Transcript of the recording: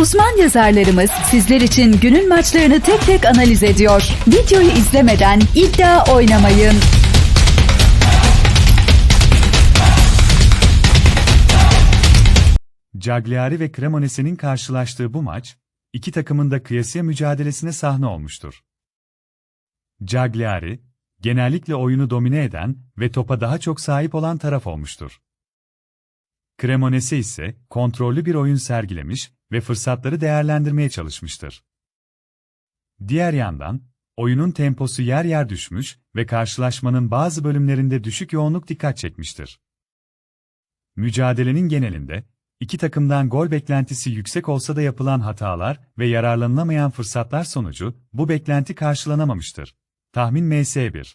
Uzman yazarlarımız sizler için günün maçlarını tek tek analiz ediyor. Videoyu izlemeden iddia oynamayın. Cagliari ve Cremonese'nin karşılaştığı bu maç, iki takımın da kıyasıya mücadelesine sahne olmuştur. Cagliari, genellikle oyunu domine eden ve topa daha çok sahip olan taraf olmuştur. Cremonese ise kontrollü bir oyun sergilemiş ve fırsatları değerlendirmeye çalışmıştır. Diğer yandan, oyunun temposu yer yer düşmüş ve karşılaşmanın bazı bölümlerinde düşük yoğunluk dikkat çekmiştir. Mücadelenin genelinde, iki takımdan gol beklentisi yüksek olsa da yapılan hatalar ve yararlanılamayan fırsatlar sonucu bu beklenti karşılanamamıştır. Tahmin MS1